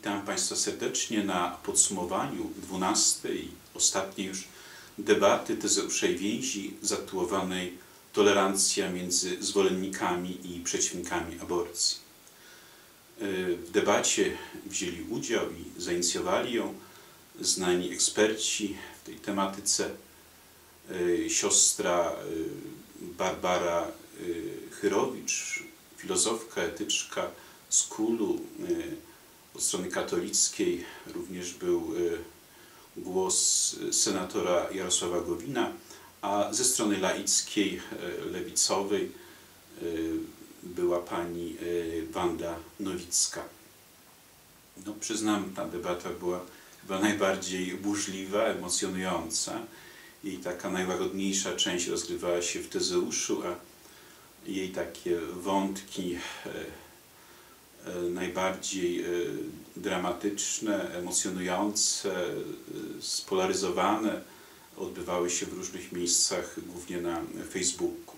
Witam Państwa serdecznie na podsumowaniu 12. i ostatniej już debaty Tezeuszej Więzi zatytułowanej Tolerancja między zwolennikami i przeciwnikami aborcji. W debacie wzięli udział i zainicjowali ją znani eksperci w tej tematyce. Siostra Barbara Chyrowicz, filozofka, etyczka z Kulu, od strony katolickiej również był głos senatora Jarosława Gowina, a ze strony laickiej, lewicowej była pani Wanda Nowicka. No, przyznam, ta debata była chyba najbardziej burzliwa, emocjonująca. Jej taka najłagodniejsza część rozgrywała się w Tezeuszu, a jej takie wątki najbardziej dramatyczne, emocjonujące, spolaryzowane odbywały się w różnych miejscach, głównie na Facebooku.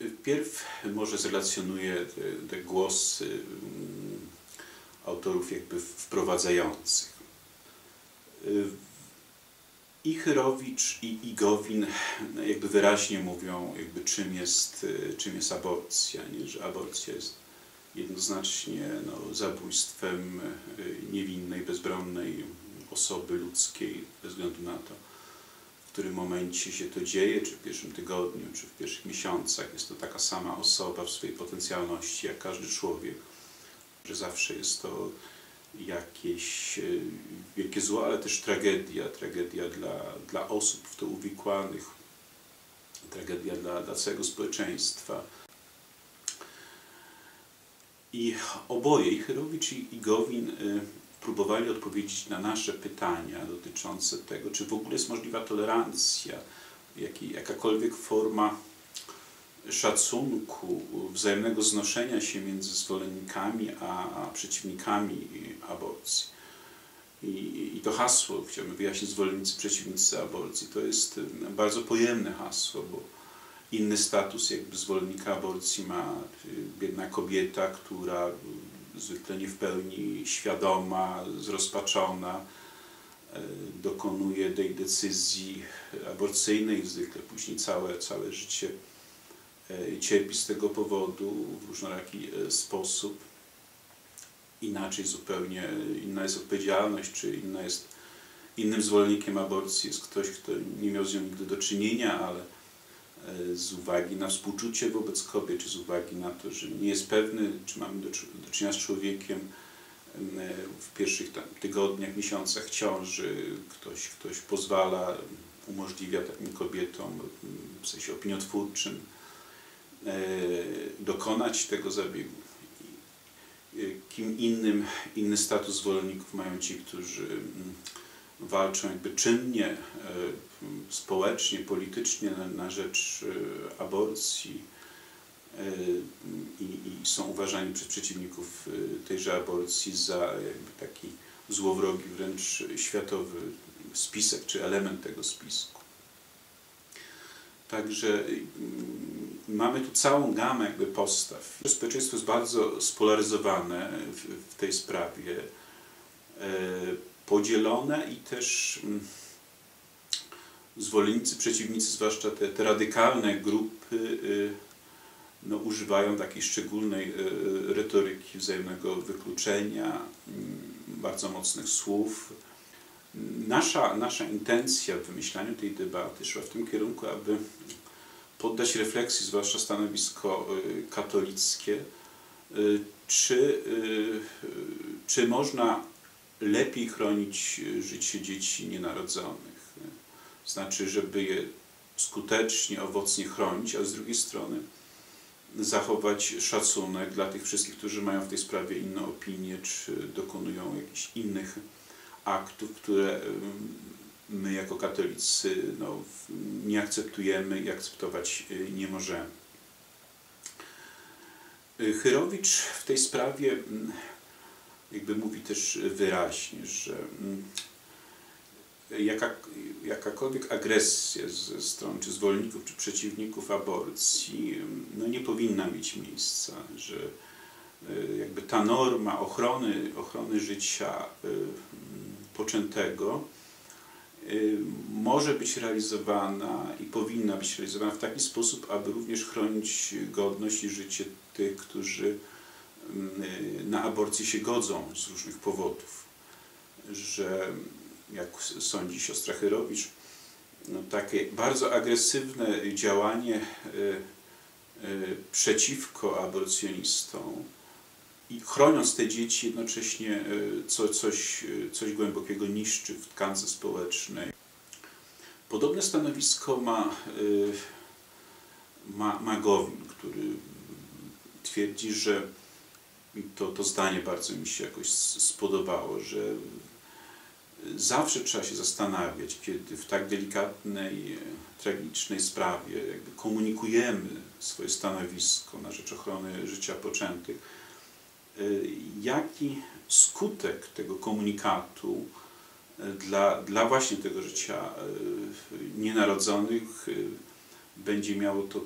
Wpierw może zrelacjonuję te, te głosy autorów jakby wprowadzających. I Chyrowicz i Igowin jakby wyraźnie mówią, jakby czym jest, czym jest aborcja, nie? że aborcja jest jednoznacznie no, zabójstwem niewinnej, bezbronnej osoby ludzkiej, bez względu na to, w którym momencie się to dzieje, czy w pierwszym tygodniu, czy w pierwszych miesiącach. Jest to taka sama osoba w swojej potencjalności, jak każdy człowiek, że zawsze jest to jakieś wielkie zło, ale też tragedia, tragedia dla, dla osób w to uwikłanych, tragedia dla, dla całego społeczeństwa. I oboje, i Chyrowicz i Gowin, próbowali odpowiedzieć na nasze pytania dotyczące tego, czy w ogóle jest możliwa tolerancja, jak, jakakolwiek forma szacunku, wzajemnego znoszenia się między zwolennikami a, przeciwnikami aborcji. I, I, to hasło, chciałbym wyjaśnić, zwolennicy, przeciwnicy aborcji, to jest bardzo pojemne hasło, bo inny status jakby zwolennika aborcji ma biedna kobieta, która zwykle nie w pełni świadoma, zrozpaczona, dokonuje tej decyzji aborcyjnej, zwykle później całe, całe życie cierpi z tego powodu w różnoraki sposób. Inaczej zupełnie, inna jest odpowiedzialność, czy inna jest, innym zwolennikiem aborcji jest ktoś, kto nie miał z nią nigdy do czynienia, ale z uwagi na współczucie wobec kobiet, czy z uwagi na to, że nie jest pewny, czy mamy do, do czynienia z człowiekiem w pierwszych tam, tygodniach, miesiącach ciąży, ktoś, ktoś pozwala, umożliwia takim kobietom w sensie opiniotwórczym dokonać tego zabiegu. Kim innym, inny status zwolenników mają ci, którzy walczą jakby czynnie, społecznie, politycznie na, rzecz aborcji i, są uważani przez przeciwników tejże aborcji za jakby taki złowrogi, wręcz światowy spisek, czy element tego spisku. Także mamy tu całą gamę jakby postaw. Społeczeństwo jest bardzo spolaryzowane w, w tej sprawie, podzielone i też zwolennicy, przeciwnicy, zwłaszcza te, te radykalne grupy, no, używają takiej szczególnej retoryki wzajemnego wykluczenia, bardzo mocnych słów. Nasza, nasza intencja w wymyślaniu tej debaty szła w tym kierunku, aby poddać refleksji, zwłaszcza stanowisko katolickie, czy, czy można lepiej chronić życie dzieci nienarodzonych. Znaczy, żeby je skutecznie, owocnie chronić, a z drugiej strony zachować szacunek dla tych wszystkich, którzy mają w tej sprawie inne opinie, czy dokonują jakichś innych aktów, które my jako katolicy no, nie akceptujemy i akceptować nie możemy. Chyrowicz w tej sprawie jakby mówi też wyraźnie, że jaka, jakakolwiek agresja ze strony czy zwolenników, czy przeciwników aborcji no nie powinna mieć miejsca, że jakby ta norma ochrony, ochrony życia poczętego może być realizowana i powinna być realizowana w taki sposób, aby również chronić godność i życie tych, którzy na aborcję się godzą z różnych powodów. Że jak sądzi siostra Chyrowicz, no takie bardzo agresywne działanie przeciwko aborcjonistom i chroniąc te dzieci jednocześnie co, coś, coś głębokiego niszczy w tkance społecznej. Podobne stanowisko ma, ma, ma Gowin, który twierdzi, że to, to zdanie bardzo mi się jakoś spodobało, że zawsze trzeba się zastanawiać, kiedy w tak delikatnej, tragicznej sprawie komunikujemy swoje stanowisko na rzecz ochrony życia poczętych, jaki skutek tego komunikatu dla, dla właśnie tego życia nienarodzonych będzie miało to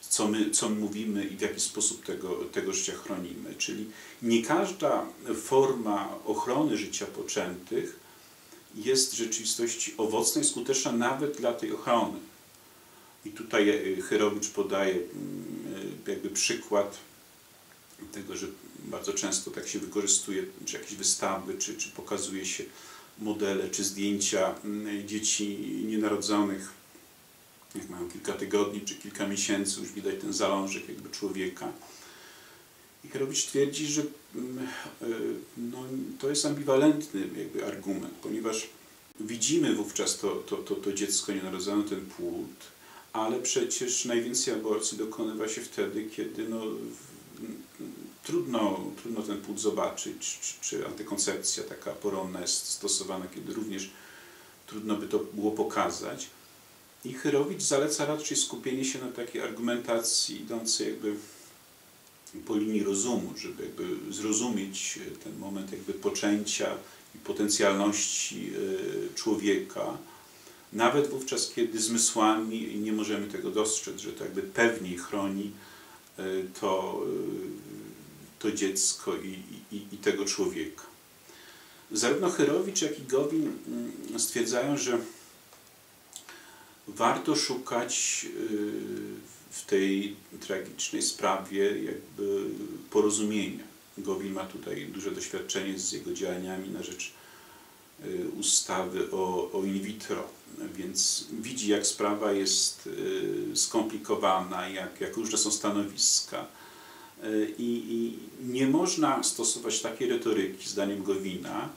co my, co my mówimy i w jaki sposób tego, tego życia chronimy. Czyli nie każda forma ochrony życia poczętych jest w rzeczywistości owocna i skuteczna nawet dla tej ochrony. I tutaj Chyrowicz podaje mm, jakby przykład tego, że bardzo często tak się wykorzystuje, czy jakieś wystawy, czy, czy pokazuje się modele, czy zdjęcia mm, dzieci nienarodzonych jak mają kilka tygodni czy kilka miesięcy, już widać ten zalążek jakby człowieka. I Karowicz twierdzi, że mm, e, no, to jest ambiwalentny jakby argument, ponieważ widzimy wówczas to, to, to, to dziecko nienarodzone, ten płód, ale przecież najwięcej aborcji dokonywa się wtedy, kiedy no, trudno, trudno ten płód zobaczyć, czy, czy antykoncepcja taka poronna jest stosowana, kiedy również trudno by to było pokazać. I Chyrowicz zaleca raczej skupienie się na takiej argumentacji idącej jakby po linii rozumu, żeby jakby zrozumieć ten moment jakby poczęcia i potencjalności e, człowieka, nawet wówczas, kiedy zmysłami nie możemy tego dostrzec, że to jakby pewniej chroni to, e, to dziecko i, i, i tego człowieka. Zarówno Chyrowicz, jak i Gowin mm, stwierdzają, że warto szukać y, w tej tragicznej sprawie jakby porozumienia. Gowin ma tutaj duże doświadczenie z jego działaniami na rzecz ustawy o, o in vitro, więc widzi jak sprawa jest y, skomplikowana, jak, jak różne są stanowiska. I, I, nie można stosować takiej retoryki, zdaniem Gowina,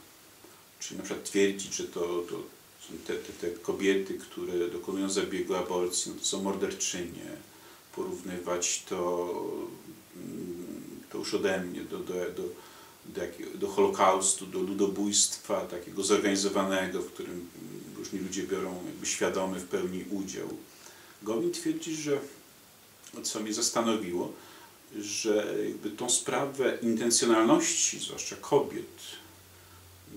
czyli na przykład twierdzić, że to, to te, te, te kobiety, które dokonują zabiegu aborcji, no to są morderczynie. Porównywać to, mm, to już ode mnie do, do, do, do, do Holokaustu, do ludobójstwa takiego zorganizowanego, w którym różni ludzie biorą jakby świadomy w pełni udział. Gowin twierdzi, że co mnie zastanowiło, że jakby tą sprawę intencjonalności, zwłaszcza kobiet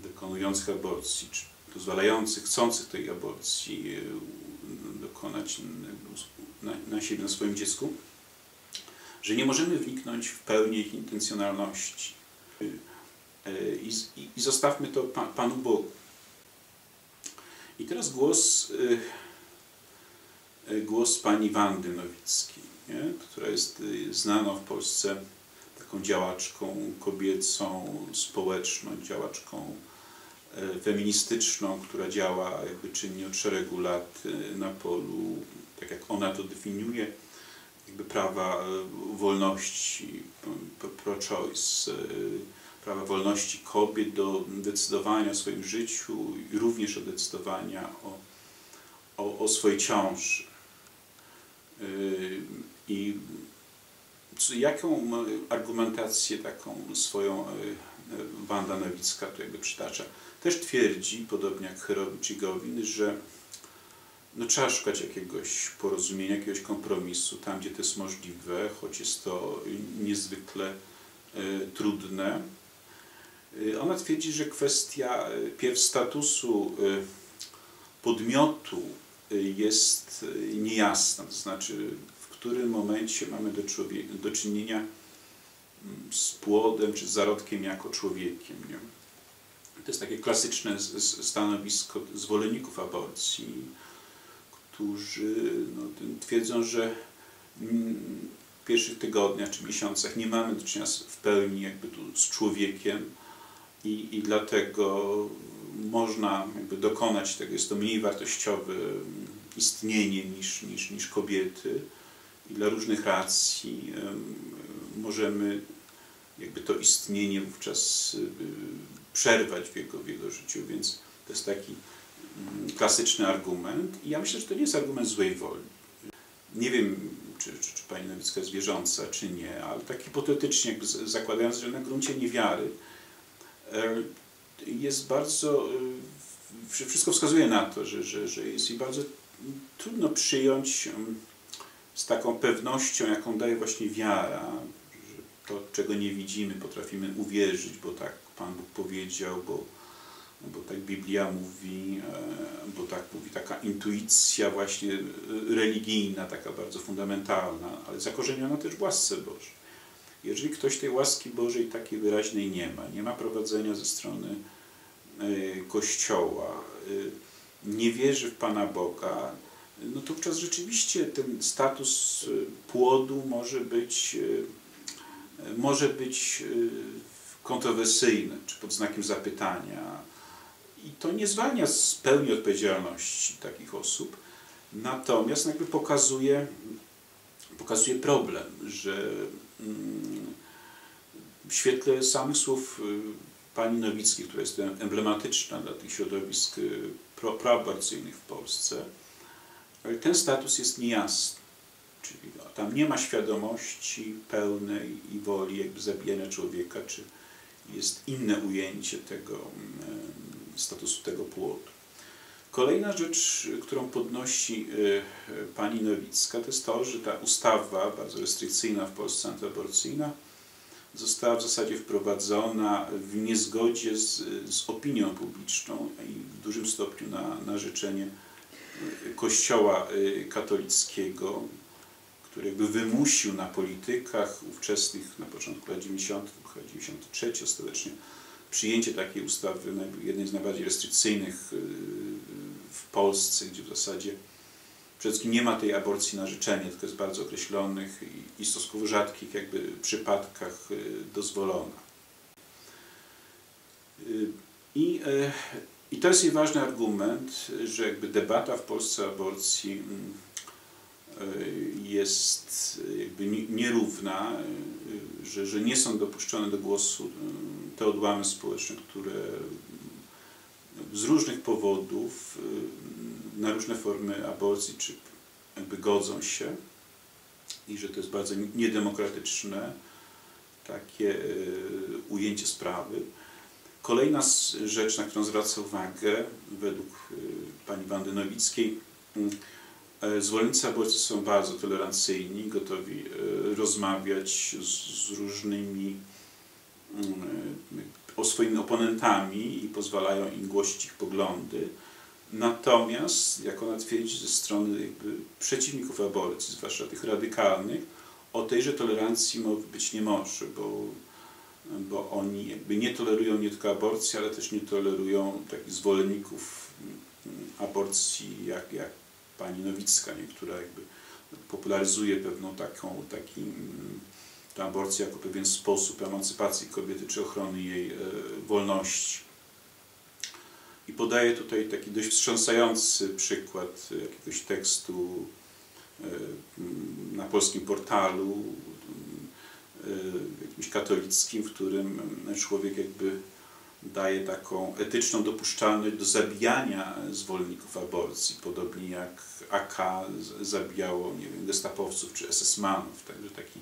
dokonujących aborcji, czy pozwalających, chcących tej aborcji e, dokonać na, na siebie, na swoim dziecku, że nie możemy wniknąć w pełni ich intencjonalności. E, I, i, i zostawmy to pa, Panu Bogu. I teraz głos, e, głos pani Wandy Nowickiej, nie? która jest znaną w Polsce taką działaczką kobiecą, społeczną, działaczką feministyczną, która działa jakby czynnie od szeregu lat na polu, tak jak ona to definiuje, jakby prawa wolności, pro-choice, prawa wolności kobiet do decydowania o swoim życiu i również o decydowania o, o, o swojej ciąży. I jaką argumentację taką swoją Wanda Nowicka tu jakby przytacza? też twierdzi, podobnie jak Herowicz i Gowin, że no, trzeba szukać jakiegoś porozumienia, jakiegoś kompromisu tam, gdzie to jest możliwe, choć jest to niezwykle y, trudne. Y, ona twierdzi, że kwestia y, pierw statusu podmiotu jest niejasna, to znaczy w którym momencie mamy do, do czynienia z płodem czy zarodkiem jako człowiekiem. Nie? To jest takie klasyczne stanowisko zwolenników aborcji, którzy no, twierdzą, że w pierwszych tygodniach czy miesiącach nie mamy do czynienia w pełni jakby tu z człowiekiem i, i dlatego można jakby dokonać tego, jest to mniej wartościowe istnienie niż, niż, niż kobiety. I dla różnych racji możemy jakby to istnienie wówczas y, przerwać w jego, w jego życiu, więc to jest taki mm, klasyczny argument. I ja myślę, że to nie jest argument złej woli. Nie wiem, czy, czy, czy pani Nowicka jest wierząca, czy nie, ale tak hipotetycznie, jakby zakładając, że na gruncie niewiary jest bardzo, wszystko wskazuje na to, że, że, że jest jej bardzo trudno przyjąć z taką pewnością, jaką daje właśnie wiara, że to, czego nie widzimy, potrafimy uwierzyć, bo tak Pan Bóg powiedział, bo, bo tak Biblia mówi, e, bo tak mówi taka intuicja właśnie religijna, taka bardzo fundamentalna, ale zakorzeniona też w łasce Bożej. Jeżeli ktoś tej łaski Bożej takiej wyraźnej nie ma, nie ma prowadzenia ze strony e, Kościoła, e, nie wierzy w Pana Boga, no to wówczas rzeczywiście ten status y, płodu może być, może być kontrowersyjny, czy pod znakiem zapytania. I to nie zwalnia z pełni odpowiedzialności takich osób, natomiast jakby pokazuje, pokazuje problem, że w świetle samych słów pani Nowickiej, która jest emblematyczna dla tych środowisk proaborcyjnych w Polsce, ten status jest niejasny. Czyli tam nie ma świadomości pełnej i woli jakby zabijania człowieka, czy jest inne ujęcie tego mm, statusu tego płodu. Kolejna rzecz, którą podnosi e, pani Nowicka, to jest to, że ta ustawa, bardzo restrykcyjna w Polsce antyaborcyjna, została w zasadzie wprowadzona w niezgodzie z, z opinią publiczną i w dużym stopniu na, na życzenie Kościoła y, katolickiego, który jakby wymusił na politykach ówczesnych na początku lat 90., chyba 93 ostatecznie, przyjęcie takiej ustawy, jednej z najbardziej restrykcyjnych y, w Polsce, gdzie w zasadzie przede wszystkim nie ma tej aborcji na życzenie, tylko jest w bardzo określonych i stosunkowo rzadkich jakby przypadkach y, dozwolona. I i to jest ważny argument, że jakby debata w Polsce o aborcji mm, e, jest jakby nierówna, e, że, że nie są dopuszczone do głosu e, te odłamy społeczne, które z różnych powodów na różne formy aborcji czy jakby godzą się i że to jest bardzo niedemokratyczne takie ujęcie sprawy. Kolejna rzecz, na którą zwraca uwagę według y, pani Wandy Nowickiej, mm, e, zwolennicy aborcji są bardzo tolerancyjni, gotowi e, rozmawiać z, różnymi mm, o swoimi oponentami i pozwalają im głosić ich poglądy. Natomiast, jak ona twierdzi, ze strony jakby przeciwników aborcji, zwłaszcza tych radykalnych, o tejże tolerancji być nie może, bo bo oni jakby nie tolerują nie tylko aborcji, ale też nie tolerują takich zwolenników mm, aborcji jak, jak pani Nowicka, nie, która jakby popularyzuje pewną taką, taki, mm, tę aborcję jako pewien sposób emancypacji kobiety czy ochrony jej e, wolności. I podaje tutaj taki dość wstrząsający przykład jakiegoś tekstu e, na polskim portalu Y, jakimś katolickim, w którym człowiek jakby daje taką etyczną dopuszczalność do zabijania zwolenników aborcji, podobnie jak AK zabijało, nie wiem, gestapowców czy SS-manów, także taki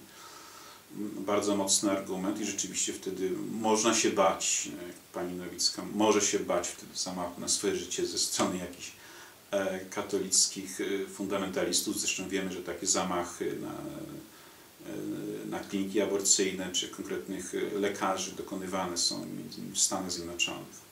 bardzo mocny argument i rzeczywiście wtedy można się bać, pani Nowicka może się bać wtedy zamachu na swoje życie ze strony jakichś e, katolickich e, fundamentalistów. Zresztą wiemy, że takie zamachy na E, na kliniki aborcyjne czy konkretnych lekarzy dokonywane są w Stanach Zjednoczonych.